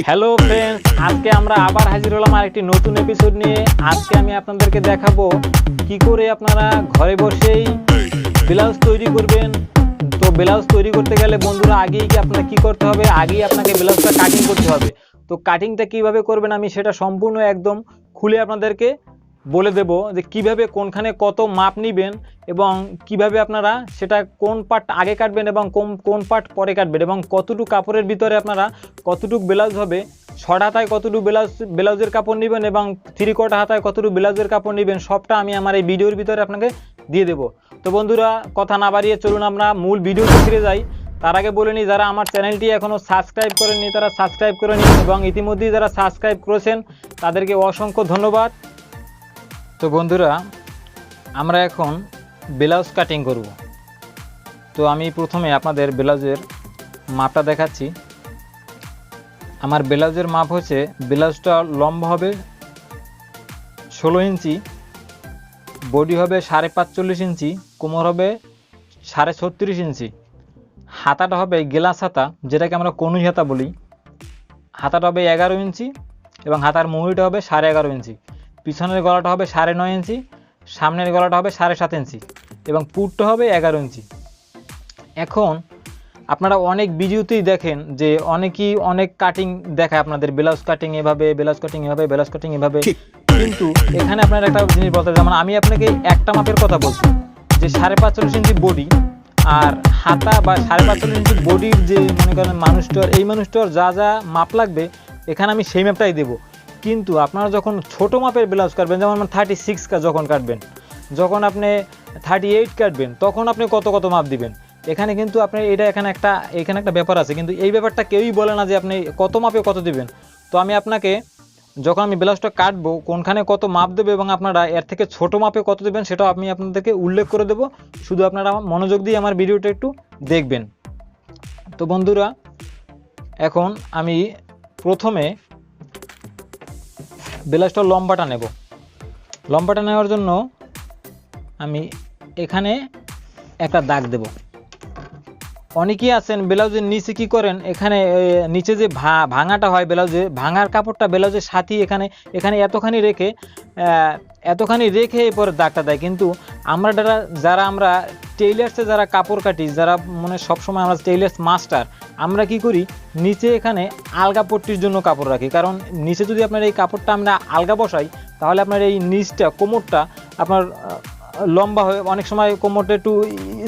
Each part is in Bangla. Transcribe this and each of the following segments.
হ্যালো ফ্রেন্ডস আজকে আমরা আবার হাজির হলাম আরেকটি নতুন এপিসোড নিয়ে। আজকে আমি আপনাদেরকে দেখাবো কি করে আপনারা ঘরে বসেই ব্লাউজ তৈরি করবেন। তো ব্লাউজ তৈরি করতে গেলে বন্ধুরা আগেই কি আপনার কি করতে হবে? আগেই আপনাকে ব্লাউজটা কাটিং করতে হবে। তো কাটিংটা কীভাবে করবেন আমি সেটা সম্পূর্ণ একদম খুলে আপনাদেরকে বলে দেব যে কীভাবে কোনখানে কত মাপ নেবেন এবং কীভাবে আপনারা সেটা কোন পার্ট আগে কাটবেন এবং কোন কোন পার্ট পরে কাটবেন এবং কতটুকু কাপড়ের ভিতরে আপনারা কতটুকু ব্লাউজ হবে ছট হাতায় কতটুকু ব্লাউজ, ব্লাউজের কাপড় নেবেন এবং থ্রি কোয়ার্টার হাতায় কতটুকু ব্লাউজের কাপড় নেবেন, সবটা আমি আমার এই ভিডিওর ভিতরে আপনাকে দিয়ে দেবো। তো বন্ধুরা, কথা না বাড়িয়ে চলুন আমরা মূল ভিডিওতে ফিরে যাই। তার আগে বলে নিই, যারা আমার চ্যানেলটি এখনও সাবস্ক্রাইব করেননি, তারা সাবস্ক্রাইব করে নিন এবং ইতিমধ্যেই যারা সাবস্ক্রাইব করেছেন, তাদেরকে অসংখ্য ধন্যবাদ। তো বন্ধুরা, আমরা এখন ব্লাউজ কাটিং করব। তো আমি প্রথমে আপনাদের ব্লাউজের মাপটা দেখাচ্ছি। আমার ব্লাউজের মাপ হচ্ছে, ব্লাউজটা লম্বা হবে ষোলো ইঞ্চি, বডি হবে সাড়ে পাঁচচল্লিশ ইঞ্চি, কোমর হবে সাড়ে ছত্রিশ ইঞ্চি। হাতাটা হবে গ্লাস হাতা, যেটাকে আমরা কনুই হাতা বলি। হাতাটা হবে এগারো ইঞ্চি এবং হাতার মুহুরিটা হবে সাড়ে এগারো ইঞ্চি। পিছনের গলাটা হবে সাড়ে নয় ইঞ্চি, সামনের গলাটা হবে সাড়ে সাত ইঞ্চি এবং পুরটা হবে এগারো ইঞ্চি। এখন আপনারা অনেক ভিডিওতেই দেখেন যে অনেকেই অনেক কাটিং দেখায় আপনাদের ব্লাউজ কাটিং এভাবে ব্লাউজ কাটিং এভাবে ব্লাউজ কাটিং এভাবে। কিন্তু এখানে আপনার একটা জিনিস বলতে যেমন আমি আপনাকে একটা মাপের কথা বলছি, যে সাড়ে পাঁচচল্লিশ ইঞ্চি বডি আর হাতা বা সাড়ে পাঁচচল্লিশ ইঞ্চি বডির যে মনে করেন মানুষটার, এই মানুষটার যা যা মাপ লাগবে, এখানে আমি সেই মাপটাই দেবো। কিন্তু আপনারা যখন ছোট মাপের ব্লাউজ কাটবেন, যেমন থার্টি সিক্স যখন কাটবেন, যখন আপনি থার্টি এইট কাটবেন, তখন আপনি কত কত মাপ দিবেন? এখানে কিন্তু আপনি, এটা এখানে একটা এখানে একটা ব্যাপার আছে, কিন্তু এই ব্যাপারটা কেউই বলে না যে আপনি কত মাপে কত দিবেন। তো আমি আপনাকে, যখন আমি ব্লাউজটা কাটবো, কোনখানে কত মাপ দেবে এবং আপনারা এর থেকে ছোট মাপে কত দেবেন, সেটাও আমি আপনাদেরকে উল্লেখ করে দেবো। শুধু আপনারা মনোযোগ দিয়ে আমার ভিডিওটা একটু দেখবেন। তো বন্ধুরা, এখন আমি প্রথমে ব্লাউজটার লম্বাটা নেব। লম্বাটা নেওয়ার জন্য আমি এখানে একটা দাগ দেব। অনেকেই আছেন ব্লাউজের নিচে কি করেন? এখানে নিচে যে ভাঙাটা হয় ব্লাউজে, ভাঙার কাপড়টা ব্লাউজের সাথে এখানে এখানে এতখানি রেখে এতখানি রেখে এরপর দাগটা দেয়। কিন্তু আমরা যারা যারা আমরা টেইলার্সে যারা কাপড় কাটি, যারা মানে সবসময় আমরা টেইলার্স মাস্টার আমরা কি করি? নিচে এখানে আলগা পট্টির জন্য কাপড় রাখি। কারণ নিচে যদি আপনার এই কাপড়টা আমরা আলগা বসাই, তাহলে আপনার এই নিচটা, কোমরটা আপনার লম্বা হয়ে অনেক সময় কোমরটা একটু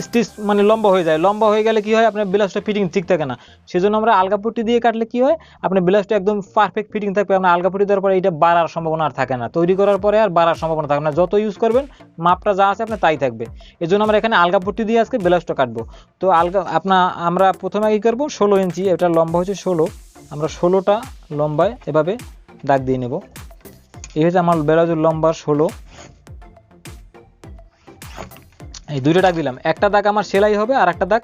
স্টিচ মানে লম্বা হয়ে যায়। লম্বা হয়ে গেলে কি হয়? আপনার ব্লাউজটা ফিটিং ঠিক থাকে না। সেজন্য আমরা আলগা দিয়ে কাটলে কি হয়? আপনার ব্লাউজটা একদম পারফেক্ট ফিটিং থাকবে। আপনার আলগা দেওয়ার পরে এটা বাড়ার সম্ভাবনা আর থাকে না। তৈরি করার পরে আর বাড়ার সম্ভাবনা থাকে না। যত ইউজ করবেন, মাপটা যা আছে আপনার তাই থাকবে। এই জন্য আমরা এখানে আলগা দিয়ে আজকে ব্লাউজটা কাটবো। তো আলগা আপনার আমরা প্রথমে কী করব? ষোলো ইঞ্চি, এটা লম্বা হচ্ছে ষোলো। আমরা ষোলোটা লম্বায় এভাবে দাগ দিয়ে নেব। এই হচ্ছে আমার ব্লাউজের লম্বা ষোলো। এই দুইটা দাগ দিলাম। একটা দাগ আমার সেলাই হবে আর একটা দাগ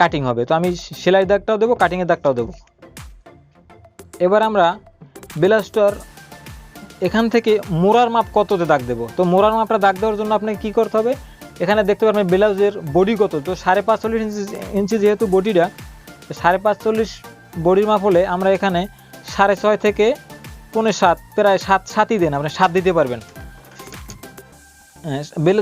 কাটিং হবে। তো আমি সেলাই দাগটাও দেবো কাটিংয়ের দাগটাও দেবো। এবার আমরা ব্লাউজটার এখান থেকে মোড়ার মাপ কততে দাগ দেবো? তো মোড়ার মাপটা দাগ দেওয়ার জন্য আপনাকে কী করতে হবে? এখানে দেখতে পারবেন ব্লাউজের বডি কত? তো সাড়ে পাঁচচল্লিশ ইঞ্চি ইঞ্চি যেহেতু বডিটা সাড়ে পাঁচচল্লিশ বডির মাপ হলে আমরা এখানে সাড়ে ছয় থেকে পৌনে সাত, প্রায় সাত, সাতই দেন, আপনি সাত দিতে পারবেন।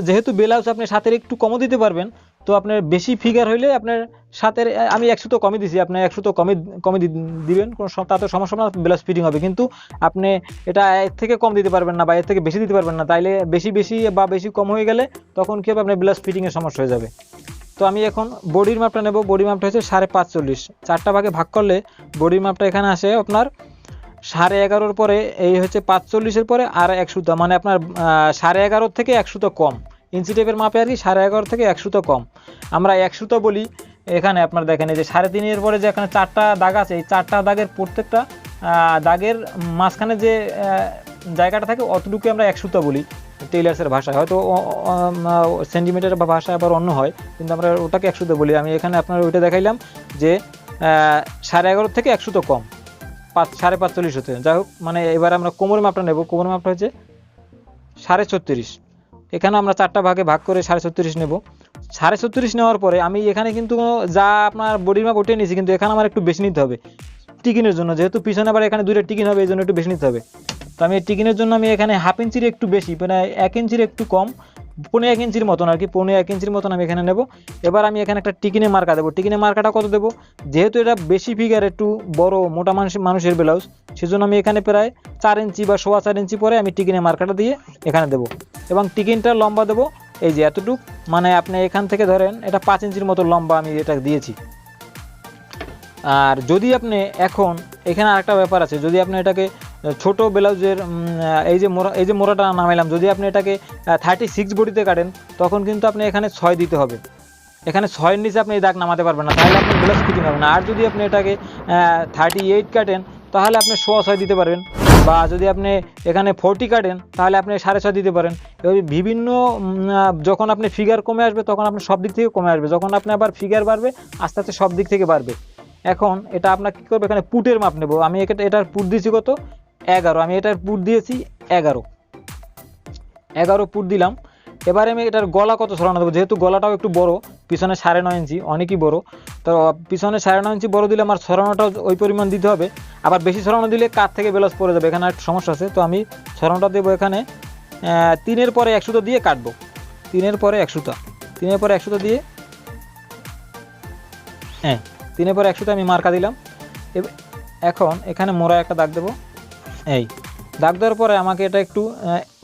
যেহেতু ব্লাউজ আপনি সাতের একটু কমও দিতে পারবেন, তো আপনার বেশি ফিগার হইলে আপনার সাতের আমি একশো তো কমই দিছি, আপনার একশো তো কমে কমে দিবেন, কোনো তাতে সমস্যা না ব্লাউজ ফিটিং হবে। কিন্তু আপনি এটা এর থেকে কম দিতে পারবেন না বা এর থেকে বেশি দিতে পারবেন না, তাইলে বেশি বেশি বা বেশি কম হয়ে গেলে তখন কী হবে, আপনার ব্লাউজ ফিটিংয়ের সমস্যা হয়ে যাবে। তো আমি এখন বডির মাপটা নেব বডির মাপটা হচ্ছে সাড়ে পাঁচচল্লিশ। চারটা ভাগে ভাগ করলে বডির মাপটা এখানে আসে আপনার সাড়ে এগারোর পরে, এই হচ্ছে পাঁচচল্লিশের পরে আর এক সুতো মানে আপনার সাড়ে এগারোর থেকে এক সুতো কম। ইঞ্চি টেপের মাপে আর কি সাড়ে এগারো থেকে এক সুতো কম। আমরা এক সুতো বলি, এখানে আপনার দেখেন এই যে সাড়ে তিনের পরে যে এখানে চারটা দাগ আছে, এই চারটা দাগের প্রত্যেকটা দাগের মাঝখানে যে জায়গাটা থাকে, অতটুকু আমরা এক সুতো বলি টেইলার্সের ভাষায়। হয়তো সেন্টিমিটার বা ভাষায় আবার অন্য হয়, কিন্তু আমরা ওটাকে এক সুতো বলি। আমি এখানে আপনার ওইটা দেখাইলাম যে সাড়ে এগারো থেকে এক সুতো কম। পাঁচ, সাড়ে পাঁচচল্লিশ হতে যাই হোক মানে এবার আমরা কোমর মাপটা নেব। কোমর মাপটা হচ্ছে সাড়ে ছত্রিশ। এখানে আমরা চারটা ভাগে ভাগ করে সাড়ে ছত্রিশ নেব। সাড়ে ছত্রিশ নেওয়ার পরে আমি এখানে কিন্তু যা আপনার বডির মাপ ওটাই নিয়েছি, কিন্তু এখানে আমার একটু বেশি নিতে হবে টিকিনের জন্য। যেহেতু পিছনে আবার এখানে দুইটা টিকিন হবে, এই জন্য একটু বেশি নিতে হবে। তো আমি টিকিনের জন্য আমি এখানে হাফ ইঞ্চির একটু বেশি মানে এক ইঞ্চির একটু কম। পনেরো এক ইঞ্চির মতন আর কি, পনেরো এক ইঞ্চির মতন আমি এখানে নেব। এবার আমি এখানে একটা টিকিনে মার্কা দেবো। টিকিনে মার্কাটা কত দেবো? যেহেতু এটা বেশি ফিগার একটু বড়, মোটা মানুষ, মানুষের ব্লাউজ সেজন্য আমি এখানে প্রায় চার ইঞ্চি বা সোয়া চার ইঞ্চি পরে আমি টিকিনে মার্কাটা দিয়ে এখানে দেবো। এবং টিকিনটা লম্বা দেবো, এই যে এতটুক মানে আপনি এখান থেকে ধরেন এটা পাঁচ ইঞ্চির মতো লম্বা আমি এটা দিয়েছি। আর যদি আপনি এখন, এখানে আরেকটা ব্যাপার আছে, যদি আপনি এটাকে ছোট ব্লাউজের এই যে মোড়া, এই যে মোড়াটা নামাইলাম, যদি আপনি এটাকে থার্টি সিক্স বডিতে কাটেন, তখন কিন্তু আপনি এখানে ছয় দিতে হবে। এখানে ছয়ের নিচে আপনি এই দাগ নামাতে পারবেন না, তাহলে আপনি ব্লাউজ ফিটিং হবে না। আর যদি আপনি এটাকে থার্টি এইট কাটেন, তাহলে আপনি সোয়া ছয় দিতে পারবেন। বা যদি আপনি এখানে ফোরটি কাটেন, তাহলে আপনি সাড়ে ছয় দিতে পারেন। এভাবে বিভিন্ন যখন আপনি ফিগার কমে আসবে, তখন আপনি সব দিক থেকে কমে আসবে। যখন আপনি আবার ফিগার বাড়বে, আস্তে আস্তে সব দিক থেকে বাড়বে। এখন এটা আপনার কী করবে? এখানে পুটের মাপ নেব। আমি এটা এটার পুট দিয়েছি কত? এগারো, আমি এটার পুট দিয়েছি এগারো। এগারো পুট দিলাম। এবারে আমি এটার গলা কত সরানো দেবো? যেহেতু গলাটাও একটু বড়, পিছনে সাড়ে নয় ইঞ্চি, অনেকই বড়। তো পিছনে সাড়ে নয় ইঞ্চি বড় দিলে আমার সরানোটাও ওই পরিমাণ দিতে হবে। আবার বেশি সরানো দিলে কাত থেকে বেলাস পড়ে যাবে, এখানে একটা সমস্যা আছে। তো আমি সরানোটা দেবো এখানে তিনের পরে একশোটা দিয়ে কাটবো। তিনের পরে একশোটা তিনের পরে একশোটা দিয়ে হ্যাঁ তিনের পরে একশোটা আমি মার্কা দিলাম। এখন এখানে মোড়া একটা দাগ দেবো। এই, দাগ দেওয়ার পরে আমাকে এটা একটু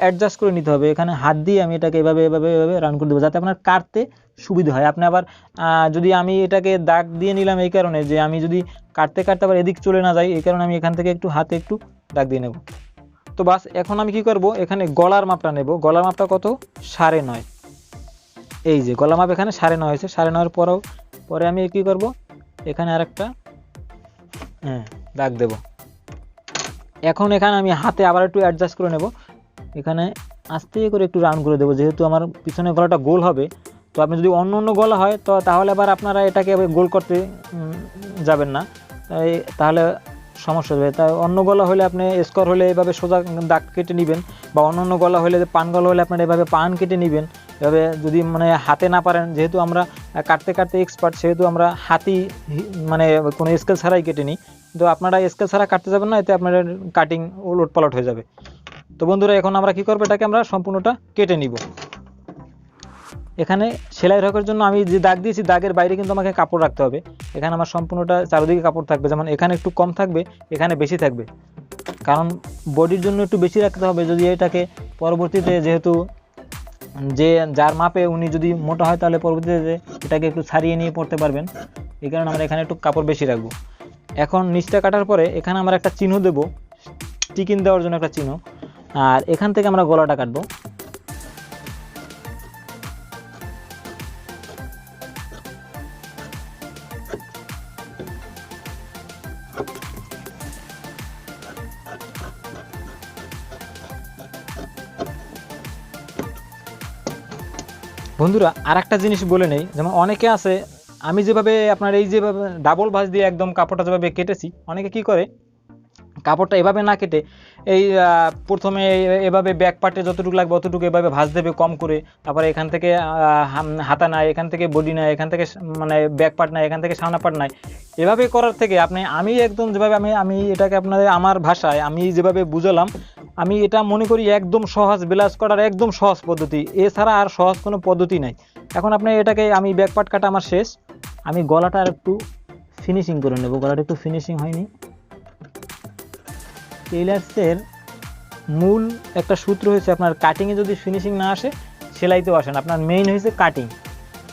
অ্যাডজাস্ট করে নিতে হবে। এখানে হাত দিয়ে আমি এটাকে এভাবে এভাবে এভাবে রান করে দেবো যাতে আপনার কাটতে সুবিধা হয়। আপনি আবার যদি আমি এটাকে দাগ দিয়ে নিলাম এই কারণে যে আমি যদি কাটতে কাটতে আবার এদিক চলে না যাই, এই কারণে আমি এখান থেকে একটু হাতে একটু দাগ দিয়ে নেব। তো বাস, এখন আমি কি করব? এখানে গলার মাপটা নেব। গলার মাপটা কত? সাড়ে নয়। এই যে গলা মাপ এখানে সাড়ে নয় হয়েছে। সাড়ে নয়ের পরেও, পরে আমি কি করব? এখানে আরেকটা হ্যাঁ দাগ দেব। এখন এখানে আমি হাতে আবার একটু অ্যাডজাস্ট করে নেব। এখানে আস্তে করে একটু রাউন্ড করে দেবো, যেহেতু আমার পিছনে গলাটা গোল হবে। তো আপনি যদি অন্য অন্য গলা হয়, তো তাহলে আবার আপনারা এটাকে গোল করতে যাবেন না। তাহলে সমস্যা হবে। তাই অন্য গলা হলে আপনি স্কোর হলে এভাবে সোজা দাগ কেটে নেবেন, বা অন্য অন্য গলা হলে পান গলা হলে আপনারা এভাবে পান কেটে নেবেন। এভাবে যদি মানে হাতে না পারেন, যেহেতু আমরা কাটতে কাটতে এক্সপার্ট সেহেতু আমরা হাতি মানে কোনো স্কেল ছাড়াই কেটে নিই। তো আপনারা স্কেল ছাড়া কাটতে যাবেন না, এতে আপনার কাটিং উলট পালট হয়ে যাবে। তো বন্ধুরা, এখন আমরা কি করব? এটাকে আমরা সম্পূর্ণটা কেটে নিব। এখানে সেলাই রকের জন্য আমি যে দাগ দিয়েছি, দাগের বাইরে কিন্তু আমাকে কাপড় রাখতে হবে। এখানে আমার সম্পূর্ণটা চারিদিকে কাপড় থাকবে। যেমন এখানে একটু কম থাকবে, এখানে বেশি থাকবে। কারণ বডির জন্য একটু বেশি রাখতে হবে যদি এটাকে পরবর্তীতে যেহেতু যে যার মাপে উনি যদি মোটা হয়, তাহলে পরবর্তীতে এটাকে একটু ছাড়িয়ে নিয়ে পড়তে পারবেন। এই কারণে আমরা এখানে একটু কাপড় বেশি রাখব। এখন নিচটা কাটার পরে এখানে আমরা একটা চিহ্ন দেবো। টিকিন দেওয়ার জন্য একটা চিহ্ন। আর এখান থেকে আমরা গলাটা কাটবো। বন্ধুরা আর একটা জিনিস বলে নেই। যেমন অনেকে আছে আমি যেভাবে আপনার এই যেভাবে ডাবল ভাঁজ দিয়ে একদম কাপড়টা যেভাবে কেটেছি, অনেকে কি করে? কাপড়টা এভাবে না কেটে এই প্রথমে এভাবে ব্যাক পার্টে যতটুকু লাগবে অতটুকু এভাবে ভাঁজ দেবে কম করে। তারপরে এখান থেকে হাতা নাই, এখান থেকে বডি নাই, এখান থেকে মানে ব্যাক পার্ট নাই, এখান থেকে সামনা পার্ট নাই। এভাবে করার থেকে আপনি, আমি একদম যেভাবে আমি আমি এটাকে আপনাদের আমার ভাষায় আমি যেভাবে বুঝালাম, আমি এটা মনে করি একদম সহজ ব্লাউজ করার একদম সহজ পদ্ধতি। এছাড়া আর সহজ কোনো পদ্ধতি নাই। এখন আপনি এটাকে, আমি ব্যাক পার্ট কাটা আমার শেষ। আমি গলাটা আর একটু ফিনিশিং করে নেব। গলাটা একটু ফিনিশিং হয়নি। টেইলার্সের মূল একটা সূত্র হয়েছে, আপনার কাটিংয়ে যদি ফিনিশিং না আসে, সেলাইতেও আসেন আপনার মেইন হয়েছে কাটিং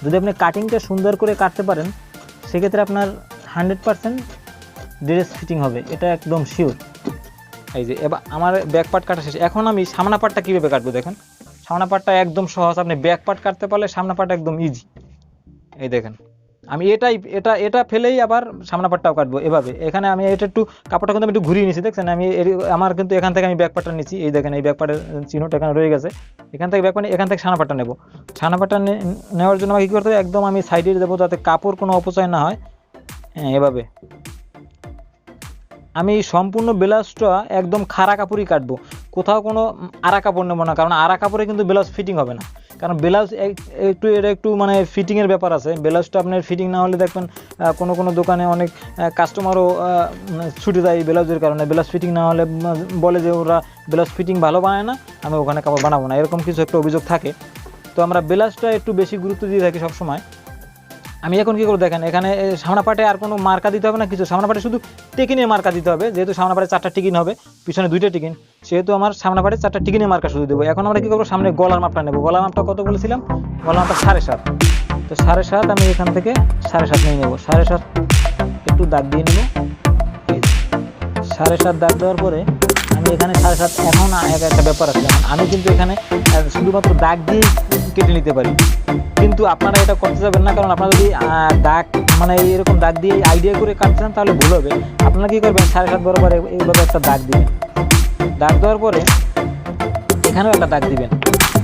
যদি আপনি কাটিংটা সুন্দর করে কাটতে পারেন, সেক্ষেত্রে আপনার হান্ড্রেড পারসেন্ট ড্রেস ফিটিং হবে। এটা একদম শিওর এই যে, এবার আমার ব্যাক পার্ট কাটা শেষ। এখন আমি সামনা পার্টটা কীভাবে কাটবো দেখেন? সামনা পার্টটা একদম সহজ। আপনি ব্যাক পার্ট কাটতে পারলে সামনা পার্ট একদম ইজি এই দেখেন। আমি এটাই, এটা এটা ফেলেই আবার সামনা পাটটাও কাটবো এভাবে। এখানে আমি এটা একটু, কাপড়টা কিন্তু আমি একটু ঘুরিয়ে নিছি, দেখছেন? আমি আমার কিন্তু এখান থেকে আমি ব্যাক পাটটা নিচ্ছি এই দেখেন, এই ব্যাক পাটের চিহ্নটা এখানে রয়ে গেছে। এখান থেকে ব্যাক পাট এখান থেকে সামনা পাটটা নেব। সামনা পাটটা নেওয়ার জন্য আমাকে কী করতে হবে? একদম আমি সাইডে দেবো যাতে কাপড় কোনো অপচয় না হয়। হ্যাঁ এভাবে। আমি সম্পূর্ণ ব্লাউজটা একদম খাড়া কাপড়ই কাটবো। কোথাও কোনো আড়া কাপড় নেব না, কারণ আরা কাপড়ে কিন্তু ব্লাউজ ফিটিং হবে না। কারণ ব্লাউজ একটু এটা একটু মানে ফিটিংয়ের ব্যাপার আছে। ব্লাউজটা আপনার ফিটিং না হলে দেখবেন কোনো কোনো দোকানে অনেক কাস্টমারও ছুটে যায় এই ব্লাউজের কারণে। ব্লাউজ ফিটিং না হলে বলে যে ওরা ব্লাউজ ফিটিং ভালো বানায় না, আমি ওখানে কাপড় বানাবো না। এরকম কিছু একটা অভিযোগ থাকে। তো আমরা ব্লাউজটা একটু বেশি গুরুত্ব দিয়ে থাকি সবসময়। আমি এখন কি করব দেখেন, এখানে সামনা পাটে আর কোনো মার্কা দিতে হবে না, কিছু সামনা পাটে শুধু টিকিনের মার্কা দিতে হবে, যেহেতু সামনা পাটে চারটা টিকিন হবে, পিছনে দুইটা টিকিন, সেহেতু আমার সামনা পাটে চারটা টিকিনের মার্কা শুধু দেবো। এখন আমরা কি করব, সামনে গলার মাপটা নেব। গলার মাপটা কত বলেছিলাম? গলার মাপটা সাড়ে সাত। তো সাড়ে সাত আমি এখান থেকে সাড়ে সাত নিয়ে নেব। সাড়ে সাত একটু দাগ দিয়ে নেব। সাড়ে সাত দাগ দেওয়ার পরে আমি এখানে সাড়ে সাত এখন এক একটা ব্যাপার আছে। আমি কিন্তু এখানে শুধুমাত্র দাগ দিয়ে কেটে নিতে পারি। কিন্তু আপনারা এটা করতে যাবেন না, কারণ আপনারা যদি দাগ মানে এরকম দাগ দিয়ে আইডিয়া করে কাটতে চান তাহলে ভুল হবে। আপনারা কী করবেন, সাড়ে সাত বরাবর এইভাবে একটা দাগ দিবেন। দাগ দেওয়ার পরে এখানেও একটা দাগ দিবেন।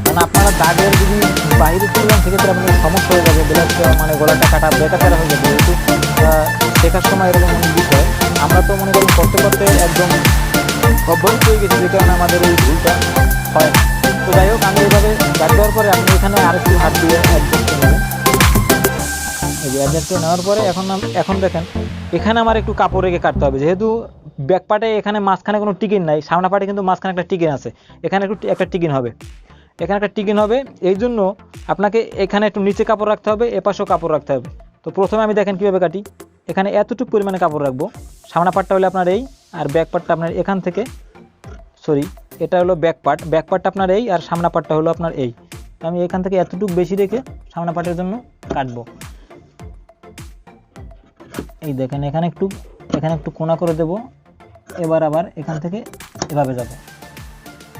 কারণ আপনারা দাগের যদি বাইরে চলে যান, সেক্ষেত্রে আপনার সমস্যা হয়ে যাবে ব্লাউজটা মানে গলাটা কাটা বেকাচারা হয়ে যাবে। যেহেতু শেখার সময় এরকম অনেক বিষয়, আমরা তো মনে করুন করতে করতে একদম অভ্যস্ত হয়ে গেছি যে কারণে আমাদের এই ভুলটা হয়। তো যাই হোক, আমি এইভাবে দাগ দেওয়ার পরে আপনি এখানে আরেকটু হাত দিয়ে অ্যাডজাস্ট নেবেন। এই যে অ্যাডজাস্ট নেওয়ার পরে এখন এখন দেখেন, এখানে আমার একটু কাপড় রেখে কাটতে হবে। যেহেতু ব্যাক পার্টে এখানে মাঝখানে কোনো টিকিন নাই সামনা পার্টে কিন্তু মাঝখানে একটা টিকিন আছে। এখানে একটু একটা টিকিন হবে। এখানে একটা টিকিন হবে। এই জন্য আপনাকে এখানে একটু নিচে কাপড় রাখতে হবে, এপাশেও কাপড় রাখতে হবে। তো প্রথমে আমি দেখেন কীভাবে কাটি। এখানে এতটুকু পরিমাণে কাপড় রাখব। সামনা পাটটা হলে আপনার এই আর ব্যাক পার্টটা আপনার এখান থেকে সরি এটা হলো ব্যাক পার্ট ব্যাক পার্টটা আপনার এই আর সামনা পার্টটা হলো আপনার এই। তো আমি এখান থেকে এতটুকু বেশি রেখে সামনা পার্টের জন্য কাটবো। এই দেখেন, এখানে একটু এখানে একটু কোনা করে দেব। এবার আবার এখান থেকে এভাবে যাব।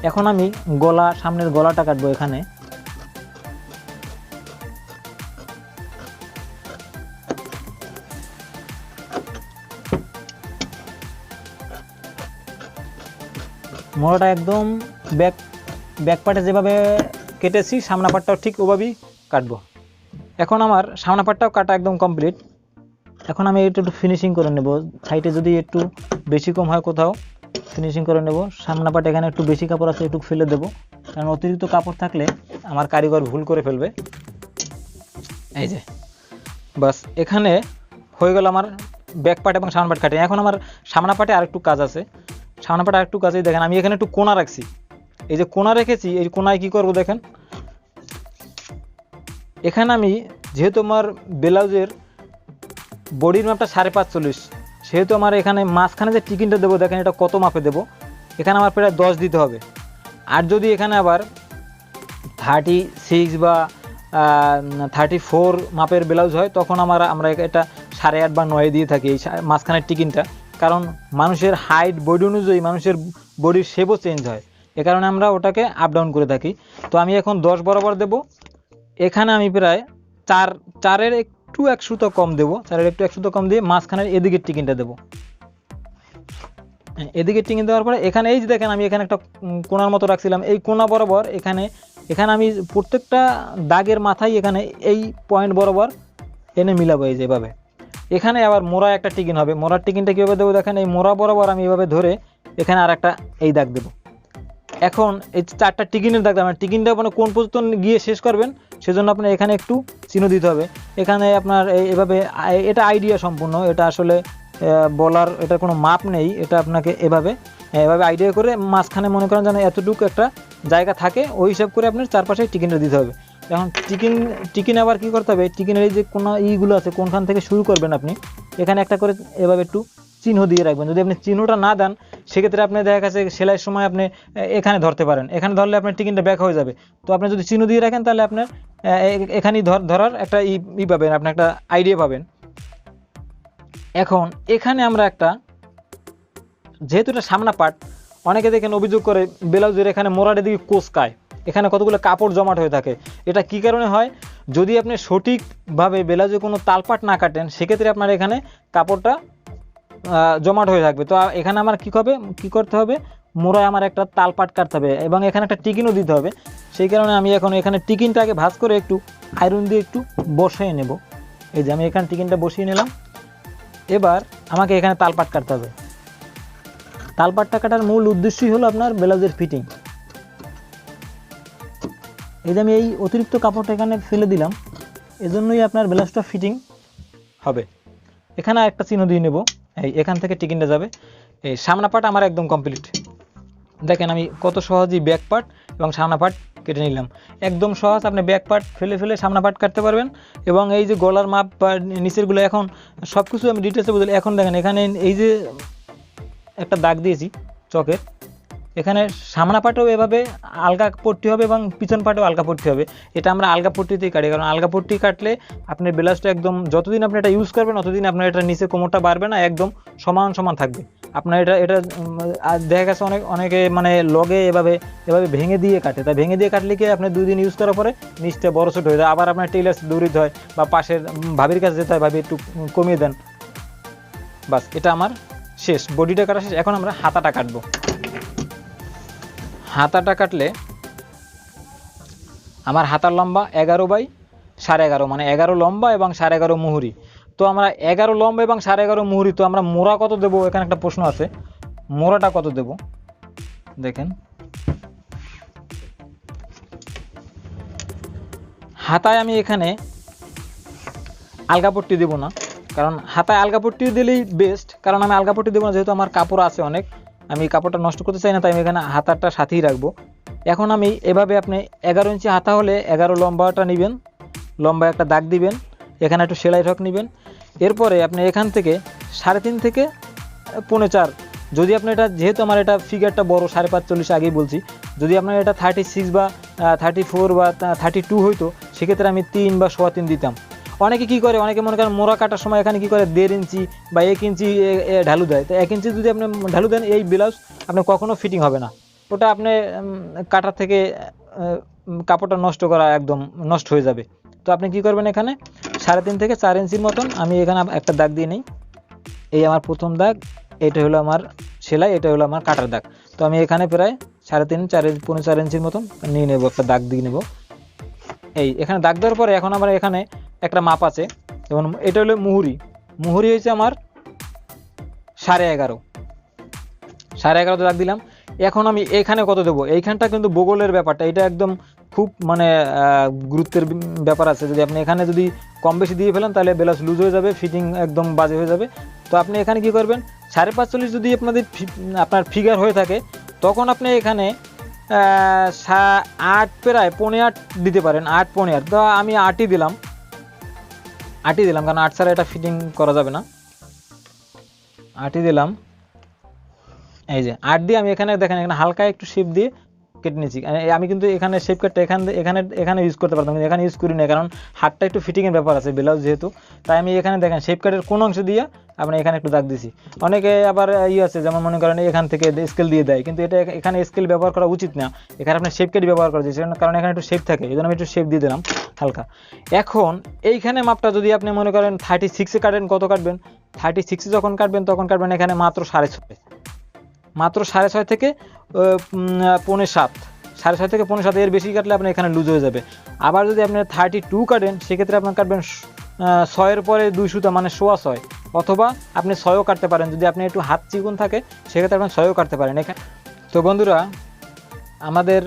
এখন আমি গলা, সামনের গলাটা কাটবো এখানে। মোড়াটা একদম ব্যাক ব্যাক পার্টে যেভাবে কেটেছি, সামনা পাটটাও ঠিক ওভাবেই কাটবো। এখন আমার সামনা পাটটাও কাটা একদম কমপ্লিট এখন আমি একটু একটু ফিনিশিং করে নেব। সাইডে যদি একটু বেশি কম হয় কোথাও ফিনিশিং করে নেব। সামনা পাটে এখানে একটু বেশি কাপড় আছে একটু ফেলে দেবো। কারণ অতিরিক্ত কাপড় থাকলে আমার কারিগর ভুল করে ফেলবে। এই যে, বাস, এখানে হয়ে গেল আমার ব্যাক পার্ট এবং সামনা পাট কাটে এখন আমার সামনা পাটে আরেকটু কাজ আছে। সামনা পাটে আরেকটু কাজে দেখেন, আমি এখানে একটু কোনা রাখছি। এই যে কোনা রেখেছি, এই কোনায় কি করব দেখেন? এখানে আমি যেহেতু আমার ব্লাউজের বডির মাপটা সাড়ে পাঁচচল্লিশ, সেহেতু আমার এখানে মাঝখানে যে টিকিনটা দেবো, দেখেন এটা কত মাপে দেবো? এখানে আমার প্রায় দশ দিতে হবে। আর যদি এখানে আবার থার্টি সিক্স বা থার্টি ফোর মাপের ব্লাউজ হয়, তখন আমার, আমরা এটা সাড়ে আট বা নয় দিয়ে থাকি, এই মাঝখানের টিকিনটা। কারণ মানুষের হাইট বডি অনুযায়ী মানুষের বডির শেপও চেঞ্জ হয়। এ কারণে আমরা ওটাকে আপ ডাউন করে থাকি। তো আমি এখন দশ বরাবর দেব। এখানে আমি প্রায় চার চারের একটু এক সুতো কম দেবো। চারের একটু এক সুতো কম দিয়ে মাঝখানের এদিকের টিকিনটা দেবো। হ্যাঁ, এদিকে টিকিন দেওয়ার পরে এখানে এই যে দেখেন আমি এখানে একটা কোনার মতো রাখছিলাম। এই কোনা বরাবর এখানে এখানে আমি প্রত্যেকটা দাগের মাথায় এখানে এই পয়েন্ট বরাবর এনে মিলাবো এই যে এভাবে। এখানে আবার মোড়া একটা টিকিন হবে। মোড়ার টিকিনটা কীভাবে দেবো দেখেন? এই মোড়া বরাবর আমি এভাবে ধরে এখানে আর একটা এই দাগ দেবো। এখন এই চারটা টিকিনের দাগ মানে টিকিনটা আপনার কোন পর্যন্ত গিয়ে শেষ করবেন, সেজন্য আপনার এখানে একটু চিহ্ন দিতে হবে। এখানে আপনার এভাবে এটা আইডিয়া সম্পূর্ণ। এটা আসলে বলার এটা কোনো মাপ নেই। এটা আপনাকে এভাবে এভাবে আইডিয়া করে মাঝখানে মনে করেন যেন এতটুকু একটা জায়গা থাকে, ওই হিসাব করে আপনার চারপাশে টিকিনটা দিতে হবে। এখন টিকিন টিকিন আবার কি করতে হবে? টিকিনের এই যে কোনো ইগুলো আছে, কোনখান থেকে শুরু করবেন আপনি, এখানে একটা করে এভাবে একটু চিহ্ন দিয়ে রাখবেন। যদি আপনি চিহ্নটা না দেন, সেক্ষেত্রে আপনি দেখা গেছে সেলাইয়ের সময় আপনি এখানে ধরতে পারেন। এখানে ধরলে আপনার টিকিনটা ব্যাক হয়ে যাবে। তো আপনি যদি চিহ্ন দিয়ে রাখেন, তাহলে আপনার এখানেই ধর, ধরার একটা ই পাবেন, আপনি একটা আইডিয়া পাবেন। এখন এখানে আমরা একটা, যেহেতু এটা সামনা পার্ট অনেকে দেখেন অভিযোগ করে, ব্লাউজের এখানে মোড়ার দিকে কোচকায়। এখানে কতগুলো কাপড় জমাট হয়ে থাকে। এটা কি কারণে হয়? যদি আপনি সঠিকভাবে বেলাজে কোনো তালপাট না কাটেন, সেক্ষেত্রে আপনার এখানে কাপড়টা জমাট হয়ে থাকবে। তো এখানে আমার কি হবে? কি করতে হবে? মোড়ায় আমার একটা তালপাট কাটতে হবে এবং এখানে একটা টিকিনও দিতে হবে। সেই কারণে আমি এখন এখানে টিকিনটা আগে ভাঁজ করে একটু আয়রন দিয়ে একটু বসিয়ে নেব। এই যে আমি এখানে টিকিনটা বসিয়ে নিলাম। এবার আমাকে এখানে তালপাট কাটতে হবে। তালপাটটা কাটার মূল উদ্দেশ্যই হলো আপনার ব্লাউজের ফিটিং এই যে আমি এই অতিরিক্ত কাপড়টা এখানে ফেলে দিলাম, এজন্যই আপনার ব্লাউজটা ফিটিং হবে। এখানে একটা চিহ্ন দিয়ে নেব। এই এখান থেকে টিকিনটা যাবে। এই সামনা পাট আমার একদম কমপ্লিট দেখেন আমি কত সহজেই ব্যাক পার্ট এবং সামনা পার্ট কেটে নিলাম। একদম সহজ, আপনি ব্যাক পার্ট ফেলে ফেলে সামনা পার্ট কাটতে পারবেন এবং এই যে গলার মাপ বা নিচেরগুলো এখন সব কিছু আমি ডিটেলসে বুঝলি এখন দেখেন এখানে এই যে একটা দাগ দিয়েছি, চকের। এখানে সামনা পাটেও এভাবে আলগা পট্টি হবে এবং পিছন পাটেও আলগা পট্টি হবে। এটা আমরা আলগা পট্টিতেই কাটি, কারণ আলগা পট্টি কাটলে আপনার ব্লাউজটা একদম যতদিন আপনি এটা ইউজ করবেন ততদিন আপনার এটা নিচে কোমরটা বাড়বে না, একদম সমান সমান থাকবে। আপনার এটা এটা দেখা গেছে অনেক, অনেকে মানে লগে এভাবে এভাবে ভেঙে দিয়ে কাটে। তাই ভেঙে দিয়ে কাটলে কি আপনি দুই দিন ইউজ করার পরে নিচটা বড় ছোট হয়ে যায়। আবার আপনার টেলার্স দৌড়িতে হয় বা পাশের ভাবির কাছে যেতে হয়, ভাবি একটু কমিয়ে দেন। বাস, এটা আমার শেষ। বডিটা কাটা শেষ। এখন আমরা হাতাটা কাটবো। হাতাটা কাটলে আমার হাতার লম্বা এগারো বাই সাড়ে এগারো মানে এগারো লম্বা এবং সাড়ে এগারো মুহুরি। তো আমরা এগারো লম্বা এবং সাড়ে এগারো মুহুরি, তো আমরা মোড়া কত দেবো? এখানে একটা প্রশ্ন আছে। মোড়াটা কত দেব? দেখেন। হাতায় আমি এখানে আলগাপট্টি দেবো না, কারণ হাতায় আলগাপট্টি দিলেই বেস্ট কারণ আমি আলগাপট্টি দেবো না, যেহেতু আমার কাপড় আছে অনেক। আমি কাপড়টা নষ্ট করতে চাই না, তাই আমি এখানে হাতারটা সাথেই রাখব। এখন আমি এভাবে আপনি এগারো ইঞ্চি হাতা হলে এগারো লম্বাটা নেবেন, লম্বা একটা দাগ দিবেন, এখানে একটু সেলাই রক নেবেন। এরপরে আপনি এখান থেকে সাড়ে তিন থেকে পৌনে চার, যদি আপনি এটা, যেহেতু আমার এটা ফিগারটা বড়, সাড়ে পাঁচ চল্লিশ আগেই বলছি, যদি আপনার এটা থার্টি সিক্স বা থার্টি ফোর বা থার্টি টু হইতো, সেক্ষেত্রে আমি তিন বা সোয়া তিন দিতাম। অনেকে কি করে, অনেকে মনে করেন মোড়া কাটার সময় এখানে কি করে, দেড় ইঞ্চি বা এক ইঞ্চি ঢালু দেয়। তো এক ইঞ্চি যদি আপনি ঢালু দেন, এই ব্লাউজ আপনার কখনো ফিটিং হবে না। ওটা আপনি কাটার থেকে কাপড়টা নষ্ট করা একদম নষ্ট হয়ে যাবে। তো আপনি কি করবেন এখানে? সাড়ে তিন থেকে চার ইঞ্চির মতন আমি এখানে একটা দাগ দিয়ে নিই। এই আমার প্রথম দাগ, এটা হলো আমার সেলাই, এটা হলো আমার কাটার দাগ। তো আমি এখানে প্রায় সাড়ে তিন, চার ইঞ্চি পনেরো চার ইঞ্চির মতন নিয়ে নেব, একটা দাগ দিয়ে নেব। এই, এখানে দাগ দেওয়ার পরে এখন আমার এখানে একটা মাপ আছে। যেমন এটা হলো মুহুরি। মুহুরি হয়েছে আমার সাড়ে এগারো। সাড়ে এগারোতে দাগ দিলাম। এখন আমি এখানে কত দেবো? এইখানটা কিন্তু বগলের ব্যাপারটা। এটা একদম খুব মানে গুরুত্বের ব্যাপার আছে। যদি আপনি এখানে যদি কম বেশি দিয়ে ফেলেন, তাহলে ব্লাউজ লুজ হয়ে যাবে, ফিটিং একদম বাজে হয়ে যাবে। তো আপনি এখানে কি করবেন? সাড়ে পাঁচচল্লিশ যদি আপনাদের আপনার ফিগার হয়ে থাকে, তখন আপনি এখানে আট প্রায় পনে আট দিতে পারেন। আট পনে আট। তো আমি আটই দিলাম। আটই দিলাম, কারণ আট ছাড়া এটা ফিটিং করা যাবে না। আটই দিলাম। এই যে, আট দিয়ে আমি এখানে দেখেন, এখানে হালকা একটু শিপ দিয়ে কেটে নিয়েছি। আমি কিন্তু এখানে শেপ কাটটা এখান এখানে এখানে ইউজ করতে পারতাম এখানে ইউজ করি না কারণ হাতটা একটু ফিটিংয়ের ব্যাপার আছে ব্লাউজ যেহেতু। তাই আমি এখানে দেখেন শেপ কাটের কোন অংশ দিয়ে আপনি এখানে একটু দাগ দিছি। অনেকে আবার ইয়ে আছে, যেমন মনে করেন এখান থেকে স্কেল দিয়ে দেয়, কিন্তু এটা এখানে স্কেল ব্যবহার করা উচিত না। এখানে আপনি শেপ কেটে ব্যবহার করা উচিত কারণ এখানে একটু শেপ থাকে এই জন্য আমি একটু শেপ দিয়ে দিলাম, হালকা। এখন এইখানে মাপটা যদি আপনি মনে করেন থার্টি সিক্সে কাটেন, কত কাটবেন? থার্টি সিক্সে যখন কাটবেন, তখন কাটবেন এখানে মাত্র সাড়ে ছয়। মাত্র সাড়ে ছয় থেকে পৌনে সাত। সাড়ে ছয় থেকে পৌনে সাত এর বেশি কাটলে আপনার এখানে লুজ হয়ে যাবে। আবার যদি আপনি থার্টি টু কাটেন, সেক্ষেত্রে আপনার কাটবেন ছয়ের পরে দুই সুতা মানে সোয়া ছয়। অথবা আপনি ছয়ও কাটতে পারেন। যদি আপনি একটু হাত চিকুন থাকে, সেক্ষেত্রে আপনি ছয়ও কাটতে পারেন। এখানে তো বন্ধুরা, আমাদের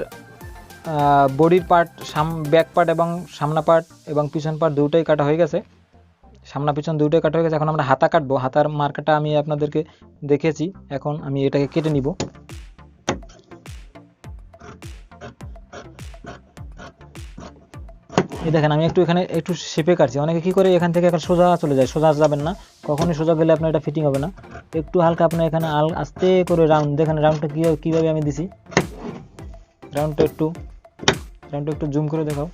বডির পার্ট সাম ব্যাক পার্ট এবং সামনা পার্ট এবং পিছন পার্ট দুটোই কাটা হয়ে গেছে। সামনা পিছন দুটোই কাটা হয়ে গেছে, এখন আমরা হাতা কাটবো। হাতার মার্কাটা আমি আপনাদেরকে দেখেছি, এখন আমি এটাকে কেটে নিব। এই দেখেন, আমি একটু এখানে একটু শেপে কাটছি। অনেকে কি করে এখান থেকে এখন সোজা চলে যায়, সোজা যাবেন না। কখনই সোজা গেলে আপনার এটা ফিটিং হবে না। একটু হালকা আপনার এখানে আল, আস্তে করে রাউন্ড দেখেন রাউন্ডটা কীভাবে কীভাবে আমি দিছি। রাউন্ডটা একটু রাউন্ডটা একটু জুম করে দেখাও।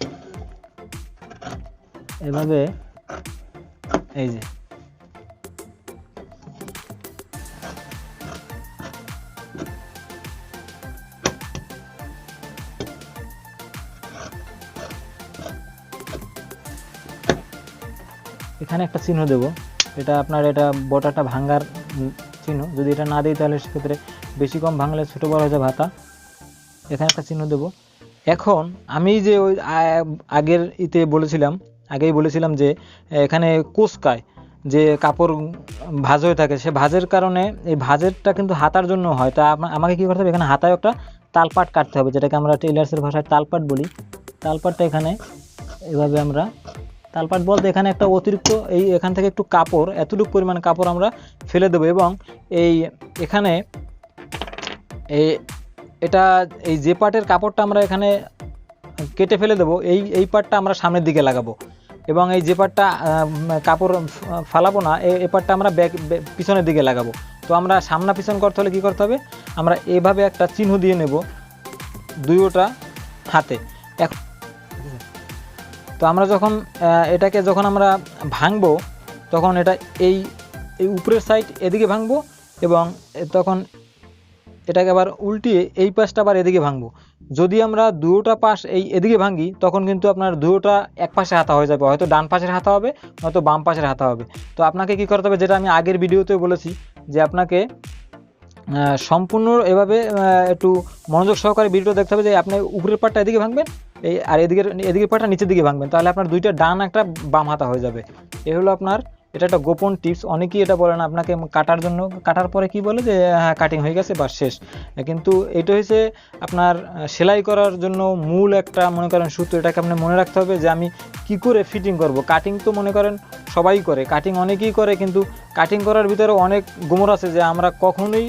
এভাবে এই যে। এখানে একটা চিহ্ন দেব। এটা আপনার এটা বটাটা ভাঙ্গার চিহ্ন। যদি এটা না দিই তাহলে সেক্ষেত্রে বেশি কম ভাঙলে ছোটো বড় হয়ে যাবে হাতা। এখানে একটা চিহ্ন দেব। এখন আমি যে ওই আগের ইতে বলেছিলাম আগেই বলেছিলাম যে, এখানে কোসকায় যে কাপড় ভাঁজ হয়ে থাকে, সে ভাঁজের কারণে এই ভাঁজেরটা কিন্তু হাতার জন্য হয়। তা আমাকে কী করতে হবে? এখানে হাতায় একটা তালপাট কাটতে হবে, যেটাকে আমরা টেইলার্সের ভাষায় তালপাট বলি। তালপাটটা এখানে এভাবে আমরা তালপাট বলতে এখানে একটা অতিরিক্ত এই এখান থেকে একটু কাপড়, এতটুকু পরিমাণ কাপড় আমরা ফেলে দেবো এবং এই এখানে এই এটা এই যে পাটের কাপড়টা আমরা এখানে কেটে ফেলে দেবো, এই এই পাটটা আমরা সামনের দিকে লাগাবো। এবং এই যে পার্টটা কাপড় ফালাবো না এই এই পার্টটা আমরা ব্যাক- পিছনের দিকে লাগাবো। তো আমরা সামনা পিছন করতে হলে কী করতে হবে? আমরা এভাবে একটা চিহ্ন দিয়ে নেব দুইটা হাতে। এক- তো আমরা যখন এটাকে যখন আমরা ভাঙবো, তখন এটা এই এই উপরের সাইড এদিকে ভাঙবো এবং তখন এটাকে আবার উল্টিয়ে এই পাশটা আবার এদিকে ভাঙবো। যদি আমরা দুটোটা পাশ এই এদিকে ভাঙি তখন কিন্তু আপনার দুটোটা এক পাশে হাতা হয়ে যাবে। হয়তো ডান পাশের হাতা হবে, নয়তো বাম পাশের হাতা হবে। তো আপনাকে কি করতে হবে, যেটা আমি আগের ভিডিওতে বলেছি, যে আপনাকে সম্পূর্ণ এভাবে একটু মনোযোগ সহকারে ভিডিও দেখতে হবে যে আপনি উপরের পাটটা এদিকে ভাঙবেন, এই আর এদিকের এদিকের পাটটা নিচের দিকে ভাঙবেন। তাহলে আপনার দুইটা ডান একটা বাম হাতা হয়ে যাবে। এ হলো আপনার এটা একটা গোপন টিপস অনেকেই এটা বলেন আপনাকে কাটার জন্য। কাটার পরে কি বলে যে হ্যাঁ কাটিং হয়ে গেছে বা শেষ। কিন্তু এটা হয়েছে আপনার সেলাই করার জন্য মূল একটা, মনে করেন, সূত্র। এটাকে আপনি মনে রাখতে হবে যে, আমি কি করে ফিটিং করব? কাটিং তো মনে করেন সবাই করে। কাটিং অনেকেই করে, কিন্তু কাটিং করার ভিতরে অনেক গোমর আছে যে, আমরা কখনোই,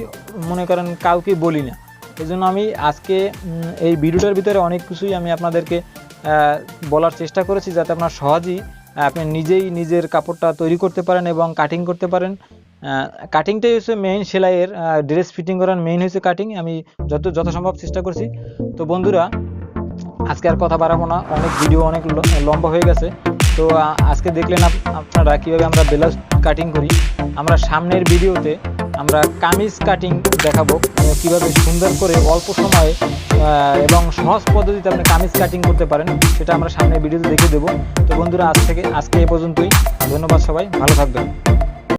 মনে করেন, কাউকে বলি না। এই জন্য আমি আজকে এই ভিডিওটার ভিতরে অনেক কিছুই আমি আপনাদেরকে বলার চেষ্টা করেছি যাতে আপনার সহজেই আপনি নিজেই নিজের কাপড়টা তৈরি করতে পারেন এবং কাটিং করতে পারেন। কাটিংটাই হচ্ছে মেইন সেলাইয়ের ড্রেস ফিটিং করার মেইন হচ্ছে কাটিং আমি যত যথাসম্ভব চেষ্টা করছি। তো বন্ধুরা, আজকে আর কথা বাড়াবো না, অনেক ভিডিও অনেক লম্বা হয়ে গেছে। তো আজকে দেখলেন আপনারা কীভাবে আমরা ব্লাউজ কাটিং করি। আমরা সামনের ভিডিওতে আমরা কামিজ কাটিং দেখাবো। কীভাবে সুন্দর করে অল্প সময়ে এবং সহজ পদ্ধতিতে আপনি কামিজ কাটিং করতে পারেন, সেটা আমরা সামনে ভিডিওতে দেখে দেবো। তো বন্ধুরা, আজ থেকে, আজকে এ পর্যন্তই। ধন্যবাদ সবাই, ভালো থাকবেন।